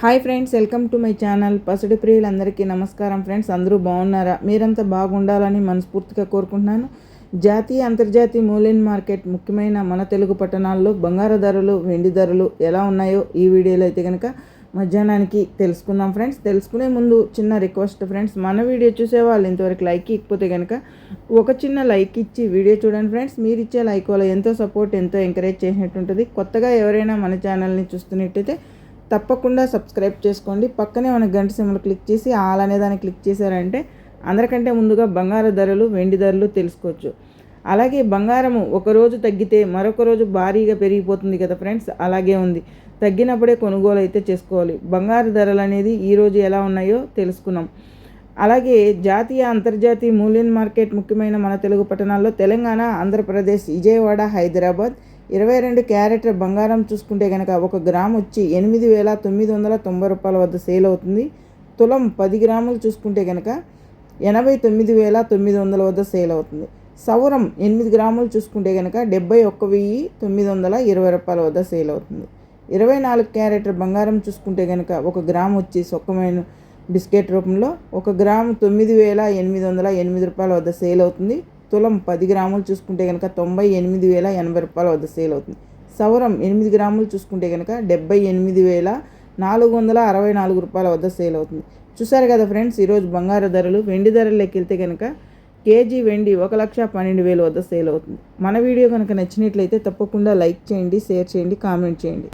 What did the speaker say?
Hi friends welcome to my channel. పసుడి ప్రియులందరికీ నమస్కారం friends. అందరూ బాగున్నారా? మీరంతా బాగుండాలని మనస్ఫూర్తిగా కోరుకుంటున్నాను. జాతీయ అంతర్జాతీయ మూల్యం మార్కెట్ ముఖ్యమైన మన తెలుగు పట్టణాల్లో బంగారు ధరలు వెండి ధరలు ఎలా ఉన్నాయో ఈ వీడియోలో అయితే కనుక మధ్యాహ్నానికి తెలుసుకుందాం ఫ్రెండ్స్. తెలుసుకునే ముందు చిన్న రిక్వెస్ట్ ఫ్రెండ్స్. మన వీడియో చూసే వాళ్ళు ఇంతవరకు లైక్ ఇకపోతే కనుక ఒక చిన్న లైక్ ఇచ్చి వీడియో చూడండి ఫ్రెండ్స్. మీరు ఇచ్చే లైక్ వల్ల ఎంతో సపోర్ట్ ఎంతో ఎంకరేజ్ చేసినట్టు ఉంటుంది కొత్తగా ఎవరైనా మన ఛానల్ని చూస్తున్నట్టయితే తప్పకుండా సబ్స్క్రైబ్ చేసుకోండి. పక్కనే మన గంట సింబల్ క్లిక్ చేసి ఆల్ అనే దాన్ని క్లిక్ చేశారంటే అందరికంటే ముందుగా బంగారు ధరలు వెండి ధరలు తెలుసుకోవచ్చు. అలాగే బంగారము ఒకరోజు తగ్గితే మరొక రోజు భారీగా పెరిగిపోతుంది కదా ఫ్రెండ్స్? అలాగే ఉంది. తగ్గినప్పుడే కొనుగోలు అయితే చేసుకోవాలి. బంగారు ధరలు అనేది ఈరోజు ఎలా ఉన్నాయో తెలుసుకున్నాం. అలాగే జాతీయ అంతర్జాతీయ మూల్యం మార్కెట్ ముఖ్యమైన మన తెలుగు పట్టణాల్లో తెలంగాణ ఆంధ్రప్రదేశ్ విజయవాడ హైదరాబాద్ ఇరవై రెండు క్యారెట్ బంగారం చూసుకుంటే కనుక ఒక గ్రామ్ వచ్చి ఎనిమిది వేల తొమ్మిది వందల తొంభై రూపాయల వద్ద సేల్ అవుతుంది. తులం పది గ్రాములు చూసుకుంటే కనుక ఎనభై తొమ్మిది వేల తొమ్మిది వందల వద్ద సేల్ అవుతుంది. సౌరం ఎనిమిది గ్రాములు చూసుకుంటే కనుక డెబ్బై ఒక్క వెయ్యి తొమ్మిది వందల ఇరవై రూపాయల వద్ద సేల్ అవుతుంది. ఇరవై నాలుగు క్యారెట్ బంగారం చూసుకుంటే కనుక ఒక గ్రామ్ వచ్చి సొక్కమైన బిస్కెట్ రూపంలో ఒక గ్రాము తొమ్మిది వేల ఎనిమిది వందల ఎనిమిది రూపాయల వద్ద సేల్ అవుతుంది. తులం పది గ్రాములు చూసుకుంటే కనుక తొంభై ఎనిమిది వేల ఎనభై రూపాయల వద్ద సేల్ అవుతుంది. సౌరం ఎనిమిది గ్రాములు చూసుకుంటే కనుక డెబ్బై ఎనిమిది వేల నాలుగు వందల అరవై నాలుగు రూపాయల వద్ద సేల్ అవుతుంది. చూసారు కదా ఫ్రెండ్స్ ఈరోజు బంగారు ధరలు వెండి ధరలు లెక్కెళ్తే కనుక కేజీ వెండి ఒక లక్ష పన్నెండు వేల వద్ద సేల్ అవుతుంది. మన వీడియో కనుక నచ్చినట్లయితే తప్పకుండా లైక్ చేయండి షేర్ చేయండి కామెంట్ చేయండి.